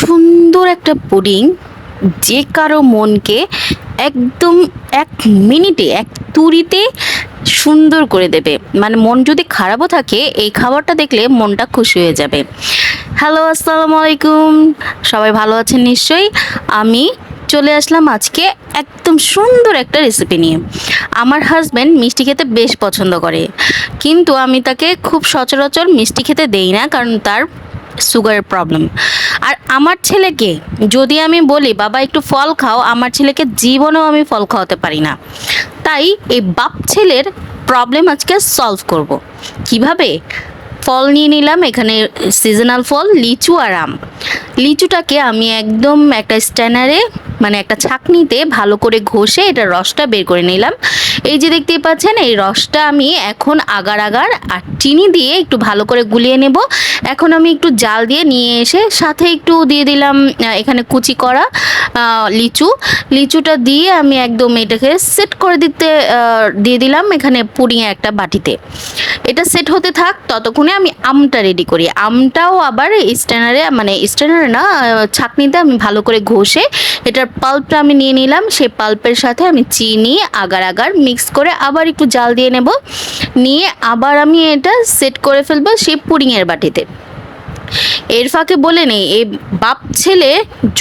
সুন্দর একটা পুডিং, যে কারও মনকে একদম এক মিনিটে, এক তুড়িতে সুন্দর করে দেবে। মানে মন যদি খারাপও থাকে, এই খাবারটা দেখলে মনটা খুশি হয়ে যাবে। হ্যালো আসসালামু আলাইকুম। সবাই ভালো আছেন নিশ্চয়ই? আমি চলে আসলাম আজকে একদম সুন্দর একটা রেসিপি নিয়ে। আমার হাজব্যান্ড মিষ্টি খেতে বেশ পছন্দ করে। কিন্তু আমি তাকে খুব সচরাচর মিষ্টি খেতে দেই না, কারণ তার সুগারের প্রবলেম আর আমার ছেলেকে যদি আমি বলি, বাবা, একটু ফল খাও, আমার ছেলেকে জীবনেও আমি ফল খাওয়াতে পারি না। তাই এই বাপ ছেলের প্রবলেম আজকে সলভ করব। কীভাবে? ফল নিয়ে নিলাম, এখানে সিজনাল ফল, লিচু আর আম। লিচুটাকে আমি একদম একটা স্ট্যানারে মানে একটা ছাকনিতে ভালো করে ঘষে এটা রসটা বের করে নিলাম। এই যে দেখতেই পাচ্ছেন, এই রসটা আমি এখন আগার আগার আর চিনি দিয়ে একটু ভালো করে গুলিয়ে নেব। এখন আমি একটু জাল দিয়ে নিয়ে এসে সাথে একটু দিয়ে দিলাম এখানে কুচি করা লিচু। লিচুটা দিয়ে আমি একদম এটাকে সেট করে দিতে দিয়ে দিলাম এখানে পুডিংয়ে একটা বাটিতে। এটা সেট হতে থাক, ততক্ষণে আমি আমটা রেডি করি। আমটাও আবার স্ট্যানারে মানে স্ট্যানারে না ছাঁকনিতে আমি ভালো করে ঘষে এটার পাল্পটা আমি নিয়ে নিলাম। সেই পাল্পের সাথে আমি চিনি, আগার আগার মিক্স করে আবার একটু জাল দিয়ে নেব। নিয়ে আবার আমি এটা সেট করে ফেলব সেই পুডিংয়ের বাটিতে। এর ফাঁকে বলে নেই, এই বাপ ছেলে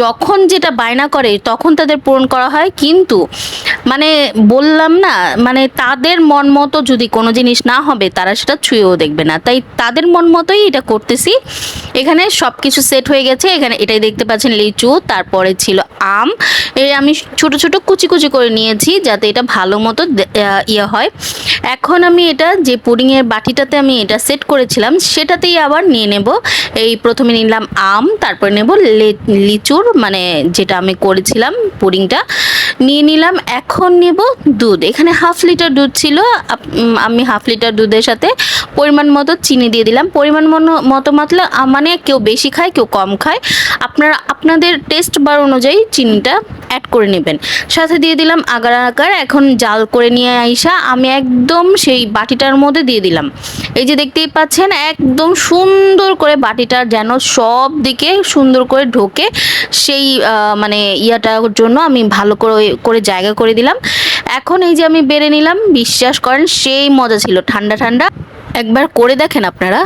যখন যেটা বায়না করে তখন তাদের পূরণ করা হয়। কিন্তু মানে বললাম না মানে তাদের মন মতো যদি কোনো জিনিস না হবে, তারা সেটা ছুঁয়েও দেখবে না। তাই তাদের মন মতোই এটা করতেছি। এখানে সব কিছু সেট হয়ে গেছে। এখানে এটাই দেখতে পাচ্ছেন লিচু, তারপরে ছিল আম। এই আমি ছোট ছোট কুচি কুচি করে নিয়েছি যাতে এটা ভালো মতো ইয়ে হয়। এখন আমি এটা যে পুডিংয়ের বাটিটাতে আমি এটা সেট করেছিলাম, সেটাতেই আবার নিয়ে নেব। এই প্রথমে নিলাম আম, তারপর নেব লিচুর মানে যেটা আমি করেছিলাম পুডিংটা নিয়ে নিলাম, এখন নেব দুধ। এখানে হাফ লিটার দুধ ছিল আমি হাফ লিটার দুধের সাথে পরিমাণ মতো চিনি দিয়ে দিলাম। পরিমাণ মতো মাতলা মানে কেউ বেশি খায়, কেউ কম খায়। আপনারা, আপনাদের টেস্ট বার অনুযায়ী চিনিটা অ্যাড করে নেবেন। সাথে দিয়ে দিলাম আগার আগার, এখন জাল করে নিয়ে আইসা আমি একদম সেই বাটিটার মধ্যে দিয়ে দিলাম। এই যে দেখতেই পাচ্ছেন, একদম সুন্দর করে বাটিটা যেন সব দিকে সুন্দর করে ঢোকে, সেই মানে ইয়াটার জন্য আমি ভালো করে করে জায়গা করে দিলাম। এখন এই যে আমি বেড়ে নিলাম, বিশ্বাস করেন সেই মজা ছিল, ঠান্ডা ঠান্ডা। একবার করে দেখেন আপনারা।